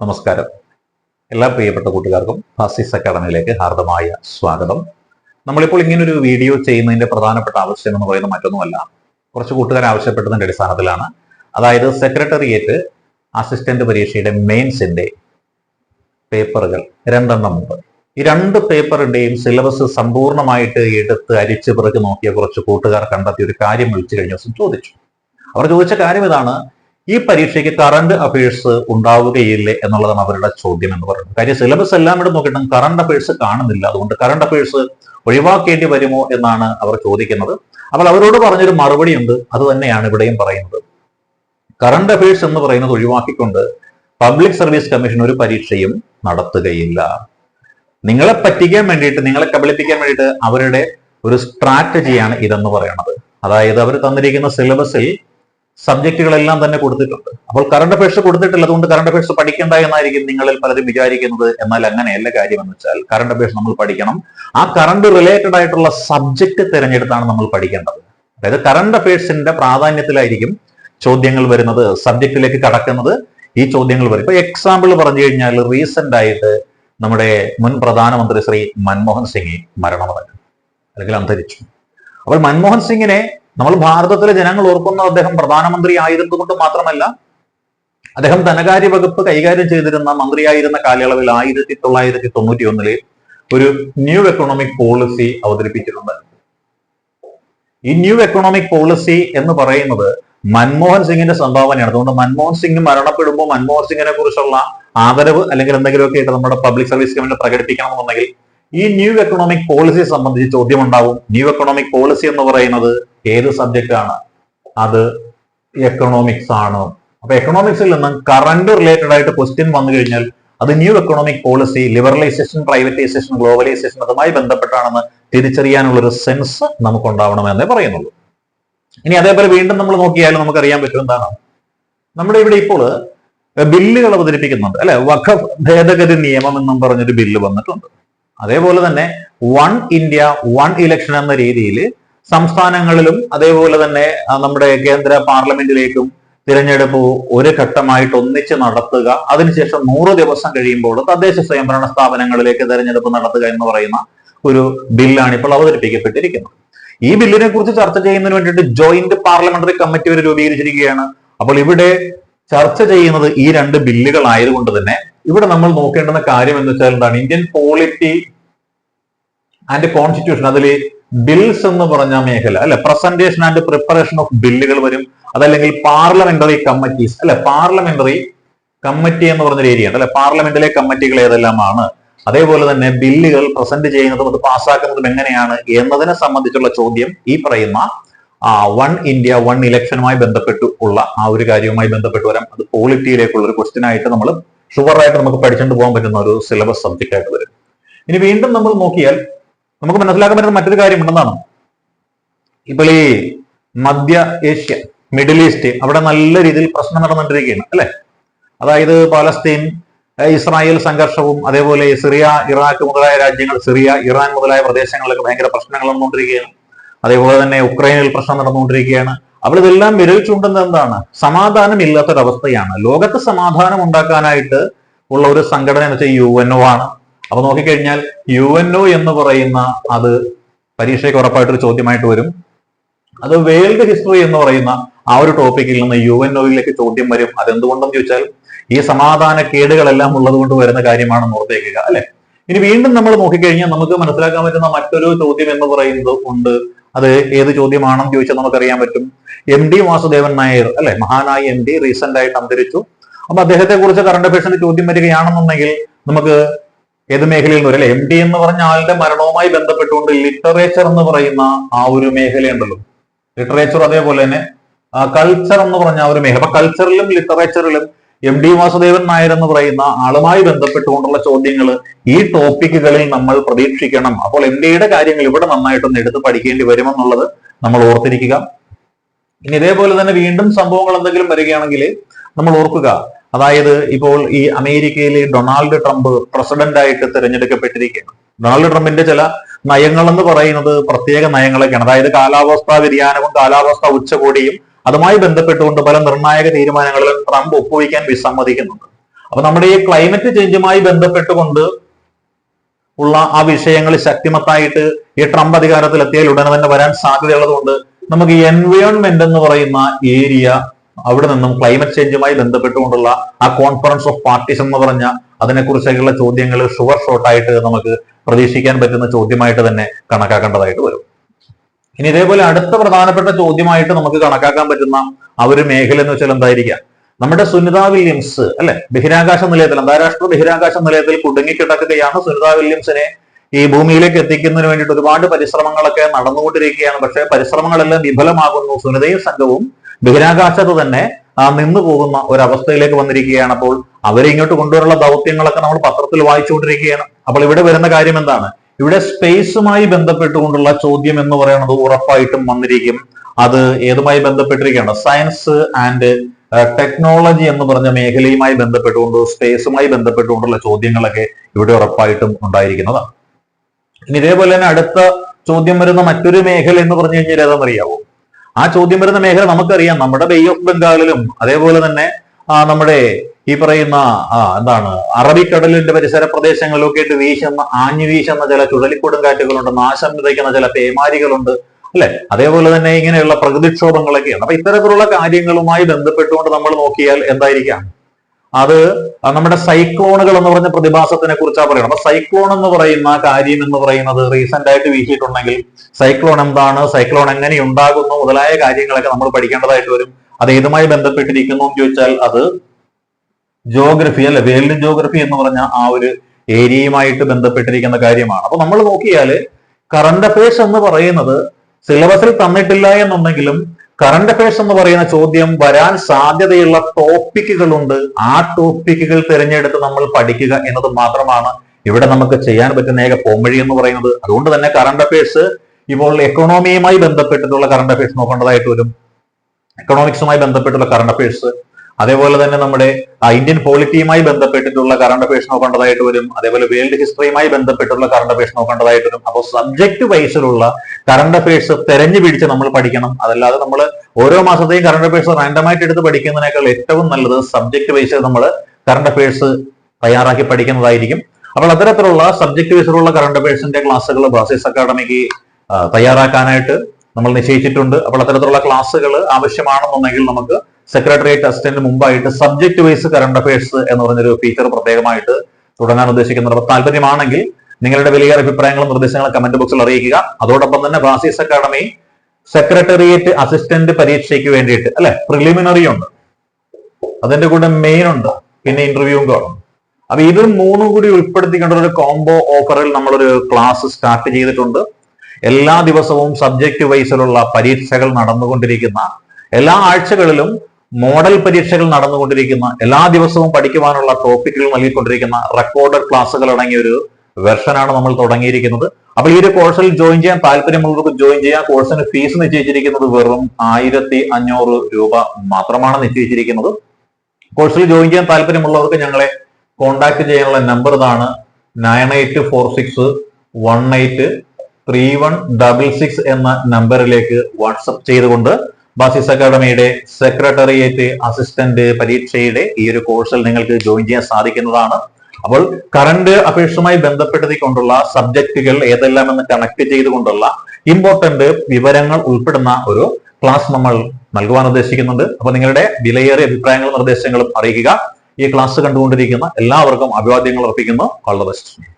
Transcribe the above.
നമസ്കാരം. എല്ലാ പ്രിയപ്പെട്ട കൂട്ടുകാർക്കും ഫാസിസ് അക്കാഡമിയിലേക്ക് ഹാർദമായ സ്വാഗതം. നമ്മളിപ്പോൾ ഇങ്ങനൊരു വീഡിയോ ചെയ്യുന്നതിന്റെ പ്രധാനപ്പെട്ട ആവശ്യം എന്ന് പറയുന്നത് മറ്റൊന്നുമല്ല. കുറച്ച് കൂട്ടുകാർ ആവശ്യപ്പെട്ടതിന്റെ അടിസ്ഥാനത്തിലാണ്. അതായത് സെക്രട്ടേറിയറ്റ് അസിസ്റ്റന്റ് പരീക്ഷയുടെ മെയിൻസിന്റെ പേപ്പറുകൾ രണ്ടെണ്ണം ഉണ്ട്. ഈ രണ്ട് പേപ്പറിന്റെയും സിലബസ് സമ്പൂർണമായിട്ട് എടുത്ത് അരിച്ചു പിറക്കി നോക്കിയ കുറച്ച് കൂട്ടുകാർ കണ്ടെത്തിയ ഒരു കാര്യം വിളിച്ചു കഴിഞ്ഞ ദിവസം ചോദിച്ചു. അവർ ചോദിച്ച കാര്യം ഇതാണ്. ഈ പരീക്ഷയ്ക്ക് കറണ്ട് അഫയേഴ്സ് ഉണ്ടാവുകയില്ലേ എന്നുള്ളതാണ് അവരുടെ ചോദ്യം എന്ന് പറയുന്നത്. കാര്യം സിലബസ് എല്ലാം ഇവിടെ നോക്കിയിട്ടും കറണ്ട് അഫയേഴ്സ് കാണുന്നില്ല. അതുകൊണ്ട് കറണ്ട് അഫയേഴ്സ് ഒഴിവാക്കേണ്ടി വരുമോ എന്നാണ് അവർ ചോദിക്കുന്നത്. അപ്പോൾ അവരോട് പറഞ്ഞൊരു മറുപടി ഉണ്ട് അത് തന്നെയാണ് ഇവിടെയും പറയുന്നത്. കറണ്ട് അഫയേഴ്സ് എന്ന് പറയുന്നത് ഒഴിവാക്കിക്കൊണ്ട് പബ്ലിക് സർവീസ് കമ്മീഷൻ ഒരു പരീക്ഷയും നടത്തുകയില്ല. നിങ്ങളെ പറ്റിക്കാൻ വേണ്ടിയിട്ട് നിങ്ങളെ കബളിപ്പിക്കാൻ വേണ്ടിയിട്ട് അവരുടെ ഒരു സ്ട്രാറ്റജിയാണ് ഇതെന്ന് പറയുന്നത്. അതായത് അവർ തന്നിരിക്കുന്ന സിലബസിൽ സബ്ജക്റ്റുകളെല്ലാം തന്നെ കൊടുത്തിട്ടുണ്ട്. അപ്പോൾ കറണ്ട് അഫയേഴ്സ് കൊടുത്തിട്ടില്ല അതുകൊണ്ട് കറണ്ട് അഫയേഴ്സ് പഠിക്കേണ്ട എന്നായിരിക്കും നിങ്ങളിൽ പലരും വിചാരിക്കുന്നത്. എന്നാൽ അങ്ങനെയല്ല കാര്യം എന്ന് വെച്ചാൽ കറണ്ട് അഫയേഴ്സ് നമ്മൾ പഠിക്കണം. ആ കറണ്ട് റിലേറ്റഡ് ആയിട്ടുള്ള സബ്ജക്ട് തിരഞ്ഞെടുത്താണ് നമ്മൾ പഠിക്കേണ്ടത്. അതായത് കറണ്ട് അഫയേഴ്സിന്റെ പ്രാധാന്യത്തിലായിരിക്കും ചോദ്യങ്ങൾ വരുന്നത് സബ്ജക്റ്റിലേക്ക് കടക്കുന്നത്. ഈ ചോദ്യങ്ങൾ വരും. ഇപ്പൊ എക്സാമ്പിൾ പറഞ്ഞു കഴിഞ്ഞാൽ റീസെന്റ് ആയിട്ട് നമ്മുടെ മുൻ പ്രധാനമന്ത്രി ശ്രീ മൻമോഹൻ സിംഗ് മരണമടഞ്ഞു. അല്ലെങ്കിൽ അന്തരിച്ചു. അപ്പോൾ മൻമോഹൻ സിംഗിനെ നമ്മൾ ഭാരതത്തിലെ ജനങ്ങൾ ഓർക്കുന്ന അദ്ദേഹം പ്രധാനമന്ത്രി ആയിരുന്നതുകൊണ്ട് മാത്രമല്ല അദ്ദേഹം ധനകാര്യ വകുപ്പ് കൈകാര്യം ചെയ്തിരുന്ന മന്ത്രിയായിരുന്ന കാലയളവിൽ ആയിരത്തി തൊള്ളായിരത്തി തൊണ്ണൂറ്റി ഒന്നിൽ ഒരു ന്യൂ എക്കണോമിക് പോളിസി അവതരിപ്പിച്ചിട്ടുണ്ട്. ഈ ന്യൂ എക്കണോമിക് പോളിസി എന്ന് പറയുന്നത് മൻമോഹൻ സിംഗിന്റെ സംഭാവനയാണ്. അതുകൊണ്ട് മൻമോഹൻ സിംഗ് മരണപ്പെടുമ്പോൾ മൻമോഹൻ സിംഗിനെ കുറിച്ചുള്ള ആദരവ് അല്ലെങ്കിൽ എന്തെങ്കിലുമൊക്കെ ആയിട്ട് നമ്മുടെ പബ്ലിക് സർവീസ് കമ്മിറ്റി പ്രകടിപ്പിക്കണമെന്നുണ്ടെങ്കിൽ ഈ ന്യൂ എക്കണോമിക് പോളിസി സംബന്ധിച്ച് ചോദ്യം ഉണ്ടാവും ന്യൂ എക്കണോമിക് പോളിസി എന്ന് പറയുന്നത് ഏത് ആണ്? അത് എക്കണോമിക്സ് ആണ്. അപ്പൊ എക്കണോമിക്സിൽ നിന്നും കറണ്ട് റിലേറ്റഡ് ആയിട്ട് ക്വസ്റ്റ്യൻ വന്നു കഴിഞ്ഞാൽ അത് new economic policy liberalisation privatisation globalisation അതുമായി ബന്ധപ്പെട്ടാണെന്ന് തിരിച്ചറിയാനുള്ള ഒരു സെൻസ് നമുക്ക് ഉണ്ടാവണമെന്നേ പറയുന്നുള്ളൂ. ഇനി അതേപോലെ വീണ്ടും നമ്മൾ നോക്കിയാൽ നമുക്കറിയാൻ പറ്റും എന്താണ്? നമ്മുടെ ഇവിടെ ഇപ്പോൾ ബില്ലുകൾ അവതരിപ്പിക്കുന്നുണ്ട്. അല്ലെ? വഖഫ് ഭേദഗതി നിയമം എന്നും പറഞ്ഞൊരു ബില്ല് വന്നിട്ടുണ്ട്. അതേപോലെ തന്നെ വൺ ഇന്ത്യ വൺ ഇലക്ഷൻ എന്ന രീതിയിൽ സംസ്ഥാനങ്ങളിലും അതേപോലെ തന്നെ നമ്മുടെ കേന്ദ്ര പാർലമെന്റിലേക്കും തിരഞ്ഞെടുപ്പ് ഒരു ഘട്ടമായിട്ട് ഒന്നിച്ച് നടത്തുക. അതിനുശേഷം നൂറ് ദിവസം കഴിയുമ്പോൾ തദ്ദേശ സ്വയംഭരണ സ്ഥാപനങ്ങളിലേക്ക് തിരഞ്ഞെടുപ്പ് നടത്തുക എന്ന് പറയുന്ന ഒരു ബില്ലാണ് ഇപ്പോൾ അവതരിപ്പിക്കപ്പെട്ടിരിക്കുന്നത്. ഈ ബില്ലിനെ കുറിച്ച് ചർച്ച ചെയ്യുന്നതിന് വേണ്ടിയിട്ട് ജോയിന്റ് പാർലമെന്ററി കമ്മിറ്റി വരെ രൂപീകരിച്ചിരിക്കുകയാണ്. അപ്പോൾ ഇവിടെ ചർച്ച ചെയ്യുന്നത് ഈ രണ്ട് ബില്ലുകൾ ആയതുകൊണ്ട് തന്നെ ഇവിടെ നമ്മൾ നോക്കേണ്ടുന്ന കാര്യം എന്ന് വെച്ചാൽ എന്താണ്? ഇന്ത്യൻ പോളിറ്റി ആൻഡ് കോൺസ്റ്റിറ്റ്യൂഷൻ അതിൽ ബിൽസ് എന്ന് പറഞ്ഞ മേഖല അല്ലെ? പ്രസന്റേഷൻ ആൻഡ് പ്രിപ്പറേഷൻ ഓഫ് ബില്ലുകൾ വരും. അതല്ലെങ്കിൽ പാർലമെന്ററി കമ്മിറ്റീസ് അല്ലെ? പാർലമെന്ററി കമ്മിറ്റി എന്ന് പറഞ്ഞൊരു ഏരിയ ഉണ്ട് അല്ലെ? പാർലമെന്റിലെ കമ്മിറ്റികൾ ഏതെല്ലാമാണ്? അതേപോലെ തന്നെ ബില്ലുകൾ പ്രസന്റ് ചെയ്യുന്നതും അത് പാസ്സാക്കുന്നതും എങ്ങനെയാണ് എന്നതിനെ സംബന്ധിച്ചുള്ള ചോദ്യം ഈ പറയുന്ന വൺ ഇന്ത്യ വൺ ഇലക്ഷനുമായി ബന്ധപ്പെട്ടു ഉള്ള ആ ഒരു കാര്യവുമായി ബന്ധപ്പെട്ട് വരാം. അത് പോളിറ്റിയിലേക്കുള്ള ഒരു ക്വസ്റ്റ്യൻ ആയിട്ട് നമ്മൾ ഷുവർ ആയിട്ട് നമുക്ക് പഠിച്ചുകൊണ്ട് പോകാൻ പറ്റുന്ന ഒരു സിലബസ് സബ്ജക്റ്റ് ആയിട്ട് വരും. ഇനി വീണ്ടും നമ്മൾ നോക്കിയാൽ നമുക്ക് മനസ്സിലാക്കാൻ പറ്റുന്ന മറ്റൊരു കാര്യം ഉണ്ടെന്നാണ്. ഇപ്പോൾ ഈ മധ്യ ഏഷ്യ മിഡിൽ ഈസ്റ്റ് അവിടെ നല്ല രീതിയിൽ പ്രശ്നം നടന്നുകൊണ്ടിരിക്കുകയാണ് അല്ലെ? അതായത് പാലസ്തീൻ ഇസ്രായേൽ സംഘർഷവും അതേപോലെ സിറിയ ഇറാഖ് മുതലായ രാജ്യങ്ങൾ സിറിയ ഇറാൻ മുതലായ പ്രദേശങ്ങളിലൊക്കെ ഭയങ്കര പ്രശ്നങ്ങൾ നടന്നുകൊണ്ടിരിക്കുകയാണ് അതേപോലെ തന്നെ ഉക്രൈനിൽ പ്രശ്നം നടന്നുകൊണ്ടിരിക്കുകയാണ്. അപ്പോൾ ഇതെല്ലാം വിരൽ ചൂണ്ടുന്നത് എന്താണ്? സമാധാനം ഇല്ലാത്തൊരവസ്ഥയാണ് ലോകത്ത് സമാധാനം ഉണ്ടാക്കാനായിട്ട് ഉള്ള ഒരു സംഘടന എന്ന് വെച്ചാൽ യു എൻ ഒ ആണ്. അപ്പൊ നോക്കിക്കഴിഞ്ഞാൽ യു എൻ ഒ എന്ന് പറയുന്ന അത് പരീക്ഷയ്ക്ക് ഉറപ്പായിട്ടൊരു ചോദ്യമായിട്ട് വരും. അത് വേൾഡ് ഹിസ്റ്ററി എന്ന് പറയുന്ന ആ ഒരു ടോപ്പിക്കിൽ നിന്ന് യു എൻ ഒയിലേക്ക് ചോദ്യം വരും. അതെന്തുകൊണ്ടെന്ന് ചോദിച്ചാൽ ഈ സമാധാന കേടുകളെല്ലാം ഉള്ളത് കൊണ്ട് വരുന്ന കാര്യമാണെന്ന് ഓർത്തേക്കുക അല്ലെ? ഇനി വീണ്ടും നമ്മൾ നോക്കിക്കഴിഞ്ഞാൽ നമുക്ക് മനസ്സിലാക്കാൻ പറ്റുന്ന മറ്റൊരു ചോദ്യം എന്ന് പറയുന്നത് ഉണ്ട് അത് ഏത് ചോദ്യമാണെന്ന് ചോദിച്ചാൽ നമുക്കറിയാൻ പറ്റും. എം ഡി വാസുദേവൻ നായർ അല്ലെ? മഹാനായ എം ഡി റീസെന്റ് ആയിട്ട് അന്തരിച്ചു. അപ്പൊ അദ്ദേഹത്തെ കുറിച്ച് കറണ്ട് അഫയേഴ്സിന്റെ ചോദ്യം വരികയാണെന്നുണ്ടെങ്കിൽ നമുക്ക് ഏത് മേഖലയിൽ നിന്ന് അല്ലെ? എം ഡി എന്ന് പറഞ്ഞ ആളുടെ മരണവുമായി ബന്ധപ്പെട്ടുകൊണ്ട് ലിറ്ററേച്ചർ എന്ന് പറയുന്ന ആ ഒരു മേഖലയുണ്ടല്ലോ. ലിറ്ററേച്ചർ അതേപോലെ തന്നെ കൾച്ചർ എന്ന് പറഞ്ഞ ആ ഒരു മേഖല. അപ്പൊ കൾച്ചറിലും ലിറ്ററേച്ചറിലും എം ഡി വാസുദേവൻ നായർ എന്ന് പറയുന്ന ആളുമായി ബന്ധപ്പെട്ടുകൊണ്ടുള്ള ചോദ്യങ്ങൾ ഈ ടോപ്പിക്കുകളിൽ നമ്മൾ പ്രതീക്ഷിക്കണം. അപ്പോൾ എം ഡിയുടെ കാര്യങ്ങൾ ഇവിടെ നന്നായിട്ടൊന്ന് എടുത്ത് പഠിക്കേണ്ടി വരുമെന്നുള്ളത് നമ്മൾ ഓർത്തിരിക്കുക. ഇനി ഇതേപോലെ തന്നെ വീണ്ടും സംഭവങ്ങൾ എന്തെങ്കിലും വരികയാണെങ്കിൽ നമ്മൾ ഓർക്കുക. അതായത് ഇപ്പോൾ ഈ അമേരിക്കയിലെ ഡൊണാൾഡ് ട്രംപ് പ്രസിഡന്റ് ആയിട്ട് തിരഞ്ഞെടുക്കപ്പെട്ടിരിക്കുകയാണ്. ഡൊണാൾഡ് ട്രംപിന്റെ ചില നയങ്ങൾ എന്ന് പറയുന്നത് പ്രത്യേക നയങ്ങളൊക്കെയാണ്. അതായത് കാലാവസ്ഥാ വ്യതിയാനവും കാലാവസ്ഥാ ഉച്ചകോടിയും അതുമായി ബന്ധപ്പെട്ടുകൊണ്ട് പല നിർണായക തീരുമാനങ്ങളിലും ട്രംപ് ഒപ്പുവയ്ക്കാൻ വിസമ്മതിക്കുന്നുണ്ട്. അപ്പൊ നമ്മുടെ ഈ ക്ലൈമറ്റ് ചേഞ്ചുമായി ബന്ധപ്പെട്ടുകൊണ്ട് ഉള്ള ആ വിഷയങ്ങൾ ശക്തിമത്തായിട്ട് ഈ ട്രംപ് അധികാരത്തിലെത്തിയാൽ ഉടനെ തന്നെ വരാൻ സാധ്യതയുള്ളതുകൊണ്ട് നമുക്ക് എൻവയോൺമെന്റ് എന്ന് പറയുന്ന ഏരിയ അവിടെ നിന്നും ക്ലൈമറ്റ് ചേഞ്ചുമായി ബന്ധപ്പെട്ടുകൊണ്ടുള്ള ആ കോൺഫറൻസ് ഓഫ് പാർട്ടീസ് എന്ന് പറഞ്ഞ അതിനെക്കുറിച്ചൊക്കെയുള്ള ചോദ്യങ്ങൾ ഷുവർ ഷോർട്ടായിട്ട് നമുക്ക് പ്രതീക്ഷിക്കാൻ പറ്റുന്ന ചോദ്യമായിട്ട് തന്നെ കണക്കാക്കേണ്ടതായിട്ട് വരും. ഇനി ഇതേപോലെ അടുത്ത പ്രധാനപ്പെട്ട ചോദ്യമായിട്ട് നമുക്ക് കണക്കാക്കാൻ പറ്റുന്ന ആ ഒരു മേഖല എന്ന് വെച്ചാൽ എന്തായിരിക്കാം? നമ്മുടെ സുനിത വില്യംസ് അല്ലെ? ബഹിരാകാശ നിലയത്തിൽ അന്താരാഷ്ട്ര ബഹിരാകാശ നിലയത്തിൽ കുടുങ്ങിക്കിടക്കുകയാണ് സുനിത വില്യംസിനെ ഈ ഭൂമിയിലേക്ക് എത്തിക്കുന്നതിന് വേണ്ടിയിട്ട് ഒരുപാട് പരിശ്രമങ്ങളൊക്കെ നടന്നുകൊണ്ടിരിക്കുകയാണ്. പക്ഷേ പരിശ്രമങ്ങളെല്ലാം വിഫലമാകുന്നു. സുനിതയും സംഘവും ബഹിരാകാശത്ത് തന്നെ നിന്നു പോകുന്ന ഒരവസ്ഥയിലേക്ക് വന്നിരിക്കുകയാണ്. അപ്പോൾ അവരെ ഇങ്ങോട്ട് കൊണ്ടുവരാനുള്ള ദൗത്യങ്ങളൊക്കെ നമ്മൾ പത്രത്തിൽ വായിച്ചുകൊണ്ടിരിക്കുകയാണ്. അപ്പോൾ ഇവിടെ വരുന്ന കാര്യം എന്താണ്? ഇവിടെ സ്പേസുമായി ബന്ധപ്പെട്ടുകൊണ്ടുള്ള ചോദ്യം എന്ന് പറയുന്നത് ഉറപ്പായിട്ടും വന്നിരിക്കും. അത് ഏതുമായി ബന്ധപ്പെട്ടിരിക്കുകയാണ്? സയൻസ് ആൻഡ് ടെക്നോളജി എന്ന് പറഞ്ഞ മേഖലയുമായി ബന്ധപ്പെട്ടുകൊണ്ട് സ്പേസുമായി ബന്ധപ്പെട്ടുകൊണ്ടുള്ള ചോദ്യങ്ങളൊക്കെ ഇവിടെ ഉറപ്പായിട്ടും ഉണ്ടായിരിക്കുന്നതാണ്. ഇനി ഇതേപോലെ തന്നെ അടുത്ത ചോദ്യം വരുന്ന മറ്റൊരു മേഖല എന്ന് പറഞ്ഞു കഴിഞ്ഞാൽ ഏതാണെന്നറിയാവോ? ആ ചോദ്യം വരുന്ന മേഖല നമുക്കറിയാം. നമ്മുടെ ബേ ഓഫ് ബംഗാളിലും അതേപോലെ തന്നെ നമ്മുടെ ഈ പറയുന്ന എന്താണ് അറബിക്കടലിന്റെ പരിസര പ്രദേശങ്ങളിലൊക്കെ ആയിട്ട് വീശുന്ന ആഞ്ഞു വീശുന്ന ചില ചുഴലിക്കൊടുങ്കാറ്റുകളുണ്ട് നാശം വിതയ്ക്കുന്ന ചില പേമാരികളുണ്ട് അല്ലെ? അതേപോലെ തന്നെ ഇങ്ങനെയുള്ള പ്രകൃതിക്ഷോഭങ്ങളൊക്കെയാണ്. അപ്പൊ ഇത്തരത്തിലുള്ള കാര്യങ്ങളുമായി ബന്ധപ്പെട്ടുകൊണ്ട് നമ്മൾ നോക്കിയാൽ എന്തായിരിക്കാം? അത് നമ്മുടെ സൈക്ലോണുകൾ എന്ന് പറഞ്ഞ പ്രതിഭാസത്തിനെ കുറിച്ചാണ് പറയുന്നത്. അപ്പൊ സൈക്ലോൺ എന്ന് പറയുന്ന കാര്യം എന്ന് പറയുന്നത് റീസെന്റ് ആയിട്ട് വീശിയിട്ടുണ്ടെങ്കിൽ സൈക്ലോൺ എന്താണ് സൈക്ലോൺ എങ്ങനെ ഉണ്ടാകുന്നു മുതലായ കാര്യങ്ങളൊക്കെ നമ്മൾ പഠിക്കേണ്ടതായിട്ട് വരും. അത് ഏതുമായി ബന്ധപ്പെട്ടിരിക്കുന്നു എന്ന് ചോദിച്ചാൽ അത് ജോഗ്രഫി അല്ലെ? വേൾഡ് ജോഗ്രഫി എന്ന് പറഞ്ഞ ആ ഒരു ഏരിയയുമായിട്ട് ബന്ധപ്പെട്ടിരിക്കുന്ന കാര്യമാണ്. അപ്പൊ നമ്മൾ നോക്കിയാൽ കറണ്ട് അഫയേഴ്സ് എന്ന് പറയുന്നത് സിലബസിൽ തന്നിട്ടില്ല എന്നുണ്ടെങ്കിലും കറണ്ട് അഫയേഴ്സ് എന്ന് പറയുന്ന ചോദ്യം വരാൻ സാധ്യതയുള്ള ടോപ്പിക്കുകളുണ്ട് ആ ടോപ്പിക്കുകൾ തിരഞ്ഞെടുത്ത് നമ്മൾ പഠിക്കുക എന്നത് മാത്രമാണ് ഇവിടെ നമുക്ക് ചെയ്യാൻ പറ്റുന്ന ഏക പോംവഴി എന്ന് പറയുന്നത്. അതുകൊണ്ട് തന്നെ കറണ്ട് അഫയേഴ്സ് ഇപ്പോൾ എക്കണോമിയുമായി ബന്ധപ്പെട്ടിട്ടുള്ള കറണ്ട് അഫയേഴ്സ് നോക്കേണ്ടതായിട്ട് വരും. എക്കണോമിക്സുമായി ബന്ധപ്പെട്ടുള്ള കറണ്ട് അഫയേഴ്സ് അതേപോലെ തന്നെ നമ്മുടെ ഇന്ത്യൻ പോളിറ്റിയുമായി ബന്ധപ്പെട്ടിട്ടുള്ള കറണ്ട് അഫയേഴ്സ് നോക്കേണ്ടതായിട്ട് വരും. അതേപോലെ വേൾഡ് ഹിസ്റ്ററിയുമായി ബന്ധപ്പെട്ടുള്ള കറണ്ട് അഫയേഴ്സ് നോക്കേണ്ടതായിട്ട് വരും. അപ്പോൾ സബ്ജക്ട് വൈസിലുള്ള കറണ്ട് അഫയേഴ്സ് തെരഞ്ഞു പിടിച്ച് നമ്മൾ പഠിക്കണം. അതല്ലാതെ നമ്മൾ ഓരോ മാസത്തെയും കറണ്ട് അഫയേഴ്സ് റാൻഡമായിട്ട് എടുത്ത് പഠിക്കുന്നതിനേക്കാൾ ഏറ്റവും നല്ലത് സബ്ജക്ട് വൈസ് നമ്മൾ കറണ്ട് അഫയേഴ്സ് തയ്യാറാക്കി പഠിക്കുന്നതായിരിക്കും. അപ്പോൾ അത്തരത്തിലുള്ള സബ്ജക്ട് വൈസിലുള്ള കറണ്ട് അഫയേഴ്സിന്റെ ക്ലാസ്സുകൾ ബാസിസ് അക്കാഡമിക്ക് തയ്യാറാക്കാനായിട്ട് നമ്മൾ നിശ്ചയിച്ചിട്ടുണ്ട്. അപ്പോൾ അത്തരത്തിലുള്ള ക്ലാസ്സുകൾ ആവശ്യമാണെന്നുണ്ടെങ്കിൽ നമുക്ക് സെക്രട്ടേറിയറ്റ് അസിസ്റ്റന്റിന് മുമ്പായിട്ട് സബ്ജക്ട് വൈസ് കറണ്ട് അഫയേഴ്സ് എന്ന് പറഞ്ഞൊരു ഫീച്ചർ പ്രത്യേകമായിട്ട് തുടങ്ങാൻ ഉദ്ദേശിക്കുന്നുണ്ട് താല്പര്യമാണെങ്കിൽ നിങ്ങളുടെ വലിയ അഭിപ്രായങ്ങളും നിർദ്ദേശങ്ങളും കമന്റ് ബോക്സിൽ അറിയിക്കുക. അതോടൊപ്പം തന്നെ ബാസിസ് അക്കാഡമി സെക്രട്ടേറിയറ്റ് അസിസ്റ്റന്റ് പരീക്ഷയ്ക്ക് വേണ്ടിയിട്ട് അല്ലെ? പ്രിലിമിനറി ഉണ്ട്. അതിന്റെ കൂടെ മെയിൻ ഉണ്ട്. പിന്നെ ഇന്റർവ്യൂവും കാണും. അപ്പൊ ഇത് മൂന്നും കൂടി ഉൾപ്പെടുത്തിക്കേണ്ട ഒരു കോംബോ ഓഫറിൽ നമ്മളൊരു ക്ലാസ് സ്റ്റാർട്ട് ചെയ്തിട്ടുണ്ട്. എല്ലാ ദിവസവും സബ്ജക്ട് വൈസിലുള്ള പരീക്ഷകൾ നടന്നുകൊണ്ടിരിക്കുന്ന എല്ലാ ആഴ്ചകളിലും മോഡൽ പരീക്ഷകൾ നടന്നുകൊണ്ടിരിക്കുന്ന എല്ലാ ദിവസവും പഠിക്കുവാനുള്ള ടോപ്പിക്കുകൾ നൽകിക്കൊണ്ടിരിക്കുന്ന റെക്കോർഡ് ക്ലാസ്സുകൾ അടങ്ങിയ ഒരു വെർഷനാണ് നമ്മൾ തുടങ്ങിയിരിക്കുന്നത്. അപ്പോൾ ഈ ഒരു കോഴ്സിൽ ജോയിൻ ചെയ്യാൻ താല്പര്യമുള്ളവർക്ക് ജോയിൻ ചെയ്യാൻ കോഴ്സിന് ഫീസ് നിശ്ചയിച്ചിരിക്കുന്നത് വെറും ആയിരത്തി അഞ്ഞൂറ് രൂപ മാത്രമാണ് നിശ്ചയിച്ചിരിക്കുന്നത്. കോഴ്സിൽ ജോയിൻ ചെയ്യാൻ താല്പര്യമുള്ളവർക്ക് ഞങ്ങളെ കോൺടാക്ട് ചെയ്യാനുള്ള നമ്പർ ഇതാണ് nine eight four six one eight three one double six എന്ന നമ്പറിലേക്ക് വാട്സപ്പ് ചെയ്തുകൊണ്ട് ബാസിസ് അക്കാഡമിയുടെ സെക്രട്ടറിയേറ്റ് അസിസ്റ്റന്റ് പരീക്ഷയുടെ ഈ ഒരു കോഴ്സിൽ നിങ്ങൾക്ക് ജോയിൻ ചെയ്യാൻ സാധിക്കുന്നതാണ്. അപ്പോൾ കറണ്ട് അഫയേഴ്സുമായി ബന്ധപ്പെടുത്തിക്കൊണ്ടുള്ള സബ്ജക്റ്റുകൾ ഏതെല്ലാം എന്ന് കണക്ട് ചെയ്തുകൊണ്ടുള്ള ഇമ്പോർട്ടന്റ് വിവരങ്ങൾ ഉൾപ്പെടുന്ന ഒരു ക്ലാസ് നമ്മൾ നൽകുവാൻ ഉദ്ദേശിക്കുന്നുണ്ട്. അപ്പോൾ നിങ്ങളുടെ വിലയേറിയ അഭിപ്രായങ്ങളും നിർദ്ദേശങ്ങളും അറിയിക്കുക. ഈ ക്ലാസ് കണ്ടുകൊണ്ടിരിക്കുന്ന എല്ലാവർക്കും അഭിവാദ്യങ്ങൾ അർപ്പിക്കുന്നു. All the best